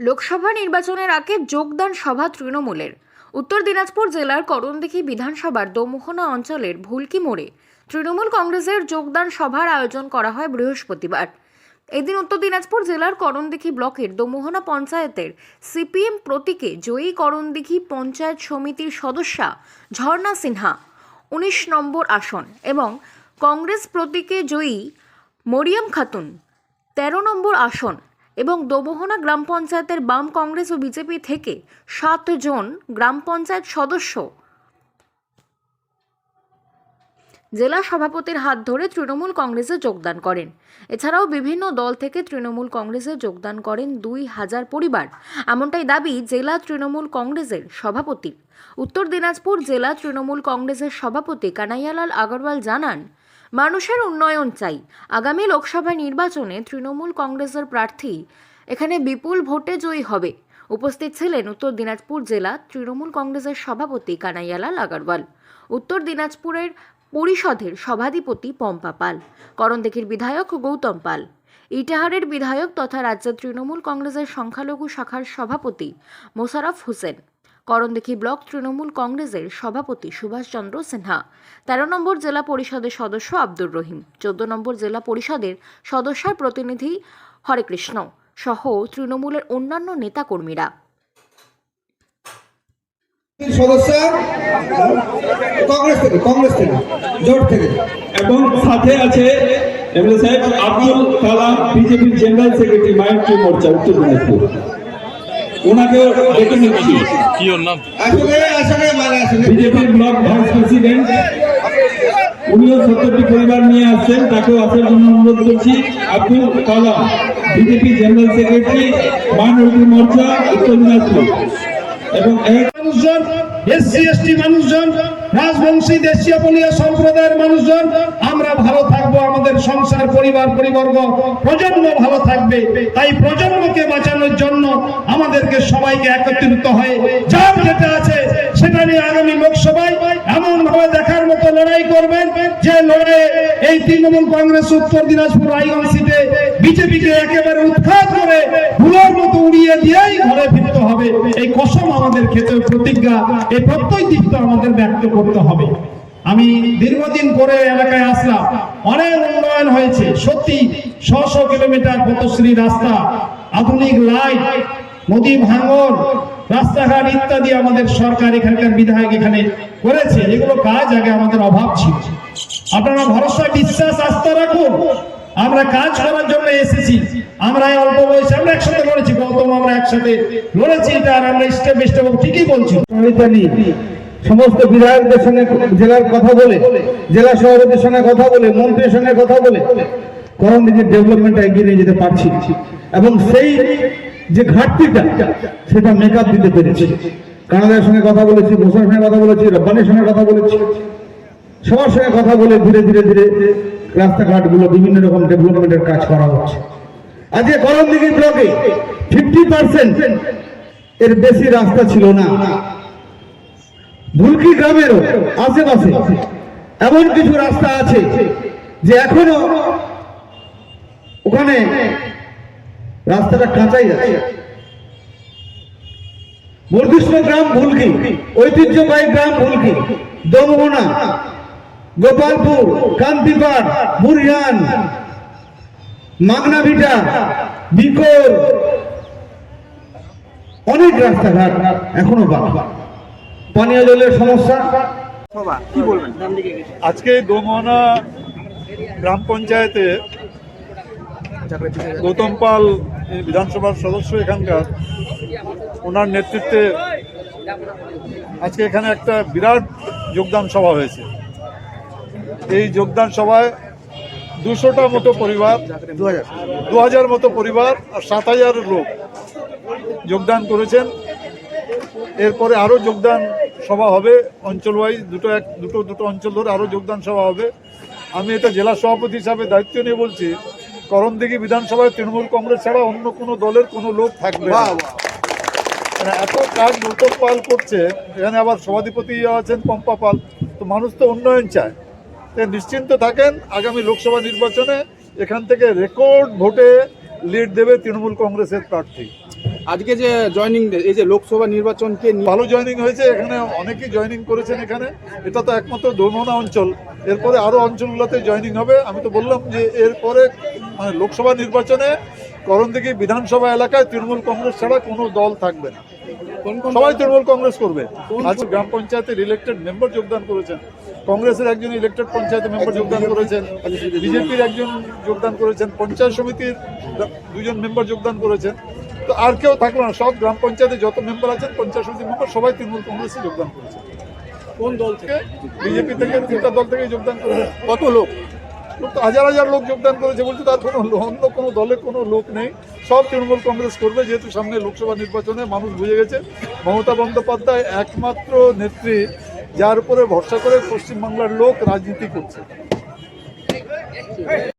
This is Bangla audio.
লোকসভা নির্বাচনের আগে যোগদান সভা তৃণমূলের। উত্তর দিনাজপুর জেলার করণদিঘি বিধানসভার দোমোহনা অঞ্চলের ভুলকি মোড়ে তৃণমূল কংগ্রেসের যোগদান সভার আয়োজন করা হয় বৃহস্পতিবার। এদিন উত্তর দিনাজপুর জেলার করণদিঘি ব্লকের দোমোহনা পঞ্চায়েতের সিপিএম প্রতীকে জয়ী করণদিঘি পঞ্চায়েত সমিতির সদস্যা ঝর্ণা সিনহা উনিশ নম্বর আসন এবং কংগ্রেস প্রতীকে জয়ী মরিয়ম খাতুন তেরো নম্বর আসন এবং দোমোহনা গ্রাম পঞ্চায়েতের বাম কংগ্রেস ও বিজেপি থেকে সাতজন গ্রাম পঞ্চায়েত সদস্য। জেলা সভাপতির হাত ধরে তৃণমূল কংগ্রেসে যোগদান করেন। এছাড়াও বিভিন্ন দল থেকে তৃণমূল কংগ্রেসে যোগদান করেন দুই হাজার পরিবার। এমনটাই দাবি জেলা তৃণমূল কংগ্রেসের সভাপতি। উত্তর দিনাজপুর জেলা তৃণমূল কংগ্রেসের সভাপতি কানাইয়ালাল আগরওয়াল জানান মানুষের উন্নয়ন চাই। আগামী লোকসভা নির্বাচনে তৃণমূল কংগ্রেসের প্রার্থী এখানে বিপুল ভোটে জয়ী হবে। উপস্থিত ছিলেন উত্তর দিনাজপুর জেলা তৃণমূল কংগ্রেসের সভাপতি কানাইয়ালাল আগরওয়াল উত্তর দিনাজপুরের পরিষদের সভাধিপতি পম্পা পাল করণদেখির বিধায়ক গৌতম পাল, ইটাহারের বিধায়ক তথা রাজ্যের তৃণমূল কংগ্রেসের সংখ্যালঘু শাখার সভাপতি মোশারফ হোসেন। করণদেখি ব্লক তৃণমূল কংগ্রেসের সভাপতি সুভাষচন্দ্র সিনহা। তেরো নম্বর জেলা পরিষদের সদস্য আব্দুর রহিম চোদ্দ নম্বর জেলা পরিষদের সদস্যার প্রতিনিধি হরেকৃষ্ণ সহ তৃণমূলের অন্যান্য নেতাকর্মীরা। সদস্য কংগ্রেস থেকে কংগ্রেস থেকে জোট থেকে। এবং সাথে আছে এমএলএ সাহেব আব্দুল কালাম বিজেপির জেনারেল সেক্রেটারি মাইন্ড্রি মোর্চা উত্তর দিনাজপুর। ওনাকেও ডেকে নিচ্ছি। কি ওর নাম? আসলে আসলে মানে আসলে বিজেপির ব্লক ভাইস প্রেসিডেন্ট। উনিও সত্তরটি পরিবার নিয়ে আসছেন তাকেও আসার জন্য অনুরোধ করছি। Abdul Kalam BJP general secretary minority Morcha Uttar Dinajpur. এবং এই মানুষজন, এসসি, এসটি মানুষজন, রাজবংশী, দেশীয় সম্প্রদায়ের মানুষজন, আমরা ভালো থাকব, আমাদের সংসার, পরিবার, পরিবর্গ, প্রজন্ম ভালো থাকবে। তাই প্রজন্মকে বাঁচানোর জন্য আমাদেরকে সবাইকে একত্রিত হয়ে, যার যেটা আছে সেটা আগামী লোকসভায় এমন ভাবে দেখার মতো লড়াই করবেন যে লড়াই এই তৃণমূল কংগ্রেস উত্তর দিনাজপুর রায়গঞ্জ সিটে বিজেপিকে একেবারে উৎখাত করে ভুলোর মতো উড়িয়ে দিয়েই ঘরে ফিরতে হবে। এই কসম আমাদের খেতে প্রতিজ্ঞা, এই প্রত্যয় দিকটা আমাদের ব্যক্ত করতে হবে। আমি দীর্ঘদিন পরে এলাকায় আসলাম, অনেক উন্নয়ন হয়েছে। সত্যি, শ শ কিলোমিটার পথশ্রী রাস্তা, আধুনিক লাইট নদী ভাঙন, রাস্তাঘাট ইত্যাদি আমাদের সরকার এখানকার বিধায়ক এখানে করেছে। এগুলো কাজ আগে আমাদের অভাব ছিল। আপনারা ভরসা, বিশ্বাস, আস্থা রাখুন। আমরা কাজ করার জন্য এসেছি। আমরা অল্প বয়সে আমরা একসাথে লড়েছি। গৌতম আমরা একসাথে লড়েছি। এটা আর আমরা স্টেপ স্টেপ ঠিকই বলছি। সমস্ত বিধায়কদের সঙ্গে জেলার কথা বলে, জেলা সভাপতির সঙ্গে কথা বলে, মন্ত্রীর সঙ্গে কথা বলে, করণ দিকে ডেভেলপমেন্টটা এগিয়ে নিয়ে যেতে পারছি। এবং সেই যে ঘাটতিটা সেটা মেকআপ দিতে পেরেছি। কানাডার সঙ্গে কথা বলেছি মোসার সঙ্গে কথা বলেছি, রব্বানির সঙ্গে কথা বলেছি। সবার সঙ্গে কথা বলে ধীরে ধীরে ধীরে রাস্তাঘাটগুলো বিভিন্ন রকম ডেভেলপমেন্টের কাজ করা হচ্ছে। আজকে করণদিঘি ব্লকে ফিফটি পার্সেন্ট এর বেশি রাস্তা ছিল না। ভুলকি গ্রামেরও আশেপাশে এমন কিছু রাস্তা আছে যে এখনও ওখানে রাস্তাটা কাঁচাই আছে বর্ধিষ্ণ গ্রাম ভুলকি ঐতিহ্যবাহী গ্রাম ভুলকি দমোহনা গোপালপুর কান্তিপাড় মুরিয়ান মাগনাভিটা বিকোর অনেক রাস্তাঘাট এখনও বাকি। পানীয় জলের সমস্যা? আজকে দোমনা গ্রাম পঞ্চায়েতে গৌতম পাল এই বিধানসভার সদস্য এখানকার, ওনার নেতৃত্বে আজকে এখানে একটা বিরাট যোগদান সভা হয়েছে। এই যোগদান সভায় দুশোটা মতো পরিবার দু হাজার মতো পরিবার আর সাত হাজার লোক যোগদান করেছেন। এরপরে আরও যোগদান সভা হবে অঞ্চল ওয়াইজ দুটো এক, দুটো দুটো অঞ্চল ধরে আরও যোগদান সভা হবে। আমি এটা জেলা সভাপতি হিসাবে দায়িত্ব নিয়ে বলছি করণদিঘি বিধানসভায় তৃণমূল কংগ্রেস ছাড়া অন্য কোনো দলের কোনো লোক থাকবে না। মানে এত কাজ গৌতম পাল করছে এখানে আবার সভাধিপতি আছেন পম্পা পাল তো মানুষ তো উন্নয়ন চায়। তো নিশ্চিন্ত থাকেন আগামী লোকসভা নির্বাচনে এখান থেকে রেকর্ড ভোটে লিড দেবে তৃণমূল কংগ্রেসের প্রার্থী। আজকে যে জয়নিং এই যে লোকসভা নির্বাচনকে নিয়ে ভালো জয়েনিং হয়েছে এখানে অনেকেই জয়েনিং করেছেন এখানে। এটা তো একমাত্র দোমনা অঞ্চল। এরপরে আরও অঞ্চলগুলোতে জয়েনিং হবে। আমি তো বললাম যে এরপরে মানে লোকসভা নির্বাচনে করণদিঘি বিধানসভা এলাকায় তৃণমূল কংগ্রেস ছাড়া কোনো দল থাকবে না। কোন কোন সবাই তৃণমূল কংগ্রেস করবে। আজ গ্রাম পঞ্চায়েতের ইলেক্টেড মেম্বার যোগদান করেছেন। কংগ্রেসের একজন ইলেক্টেড পঞ্চায়েতের মেম্বার যোগদান করেছেন। বিজেপির একজন যোগদান করেছেন। পঞ্চায়েত সমিতির দুজন মেম্বার যোগদান করেছেন। তো আর কেউ থাকল না সব গ্রাম পঞ্চায়েতে যত মেম্বার আছেন পঞ্চাশ সমিতির মেম্বার সবাই তৃণমূল কংগ্রেসে যোগদান করেছে। কোন দল থেকে? বিজেপি থেকে তিনটা দল থেকে যোগদান করেছে। কত লোক? লোক হাজার হাজার লোক যোগদান করেছে বলছে তার কোনো অন্য কোনো দলে কোনো লোক নেই। সব তৃণমূল কংগ্রেস করবে যেহেতু সামনে লোকসভা নির্বাচনে মানুষ বুঝে গেছে মমতা বন্দ্যোপাধ্যায় একমাত্র নেত্রী যার উপরে ভরসা করে পশ্চিমবাংলার লোক রাজনীতি করছে।